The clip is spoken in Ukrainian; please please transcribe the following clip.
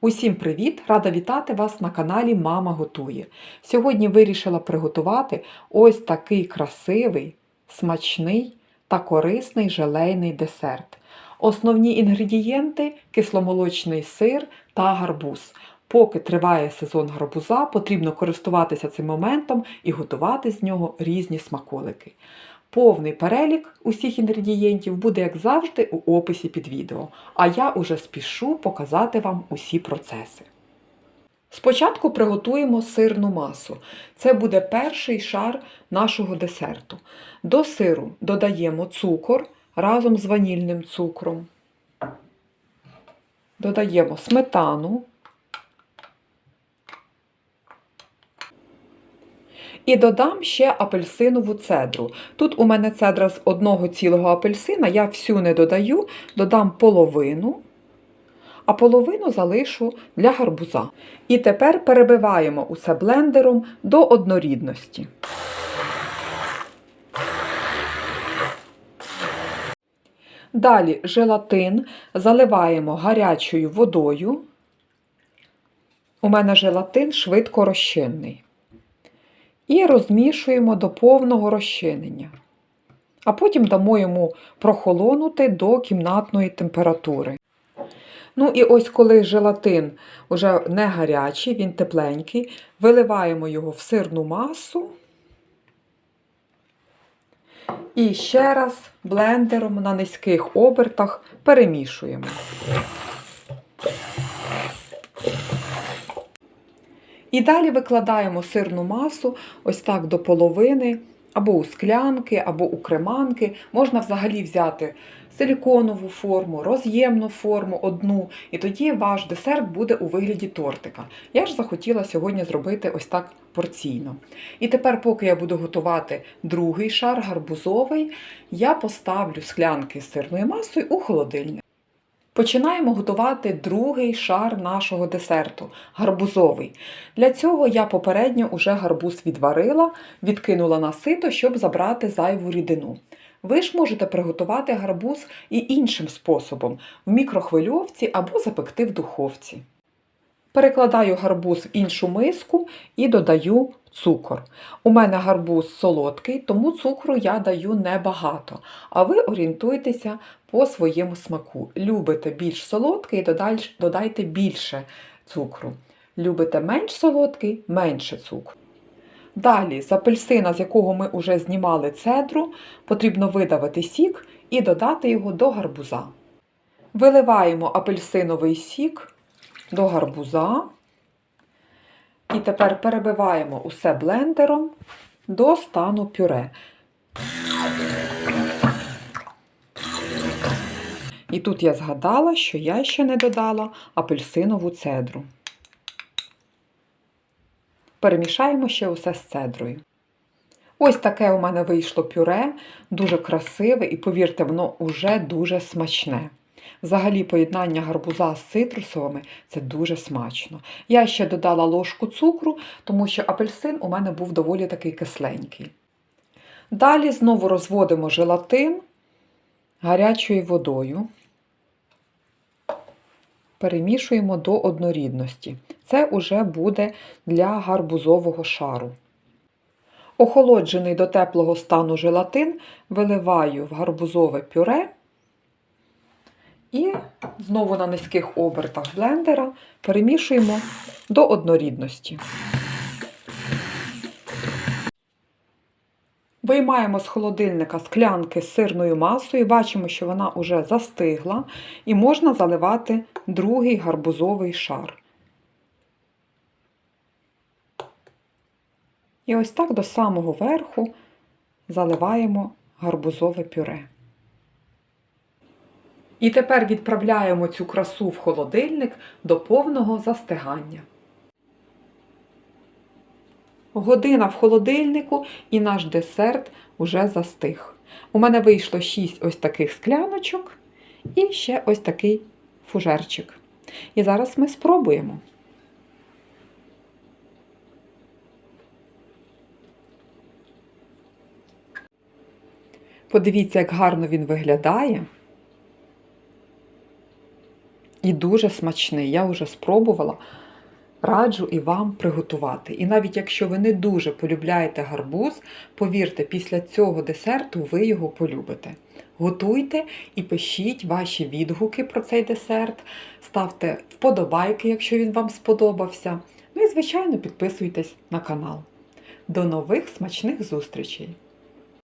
Усім привіт! Рада вітати вас на каналі Мама Готує. Сьогодні вирішила приготувати ось такий красивий, смачний та корисний желейний десерт. Основні інгредієнти кисломолочний сир та гарбуз. Поки триває сезон гарбуза, потрібно користуватися цим моментом і готувати з нього різні смаколики. Повний перелік усіх інгредієнтів буде, як завжди, у описі під відео, а я уже спішу показати вам усі процеси. Спочатку приготуємо сирну масу. Це буде перший шар нашого десерту. До сиру додаємо цукор разом з ванільним цукром. Додаємо сметану. І додам ще апельсинову цедру. Тут у мене цедра з одного цілого апельсина, я всю не додаю, додам половину, а половину залишу для гарбуза. І тепер перебиваємо усе блендером до однорідності. Далі желатин заливаємо гарячою водою. У мене желатин швидко розчинний і розмішуємо до повного розчинення. А потім дамо йому прохолонути до кімнатної температури. Ну і ось коли желатин вже не гарячий, він тепленький, виливаємо його в сирну масу. І ще раз блендером на низьких обертах перемішуємо. І далі викладаємо сирну масу ось так до половини, або у склянки, або у креманки. Можна взагалі взяти силіконову форму, роз'ємну форму одну, і тоді ваш десерт буде у вигляді тортика. Я ж захотіла сьогодні зробити ось так порційно. І тепер, поки я буду готувати другий шар гарбузовий, я поставлю склянки з сирною масою у холодильник. Починаємо готувати другий шар нашого десерту гарбузовий. Для цього я попередньо уже гарбуз відварила, відкинула на сито, щоб забрати зайву рідину. Ви ж можете приготувати гарбуз і іншим способом в мікрохвильовці або запекти в духовці. Перекладаю гарбуз в іншу миску і додаю цукор. У мене гарбуз солодкий, тому цукру я даю небагато. А ви орієнтуйтеся по своєму смаку. Любите більш солодкий, додайте більше цукру. Любите менш солодкий, менше цукру. Далі, з апельсина, з якого ми вже знімали цедру, потрібно видавити сік і додати його до гарбуза. Виливаємо апельсиновий сік до гарбуза. І тепер перебиваємо усе блендером до стану пюре. І тут я згадала, що я ще не додала апельсинову цедру. Перемішаємо ще усе з цедрою. Ось таке у мене вийшло пюре, дуже красиве і, повірте, воно уже дуже смачне. Взагалі, поєднання гарбуза з цитрусовими це дуже смачно. Я ще додала ложку цукру, тому що апельсин у мене був доволі такий кисленький. Далі знову розводимо желатин гарячою водою, перемішуємо до однорідності. Це уже буде для гарбузового шару. Охолоджений до теплого стану желатин виливаю в гарбузове пюре. І знову на низьких обертах блендера перемішуємо до однорідності. Виймаємо з холодильника склянки з сирною масою, бачимо, що вона вже застигла, і можна заливати другий гарбузовий шар. І ось так до самого верху заливаємо гарбузове пюре. І тепер відправляємо цю красу в холодильник до повного застигання. Година в холодильнику і наш десерт уже застиг. У мене вийшло 6 ось таких скляночок і ще ось такий фужерчик. І зараз ми спробуємо. Подивіться, як гарно він виглядає. І дуже смачний. Я вже спробувала. Раджу і вам приготувати. І навіть якщо ви не дуже полюбляєте гарбуз, повірте, після цього десерту ви його полюбите. Готуйте і пишіть ваші відгуки про цей десерт, ставте вподобайки, якщо він вам сподобався. Ну і, звичайно, підписуйтесь на канал. До нових смачних зустрічей!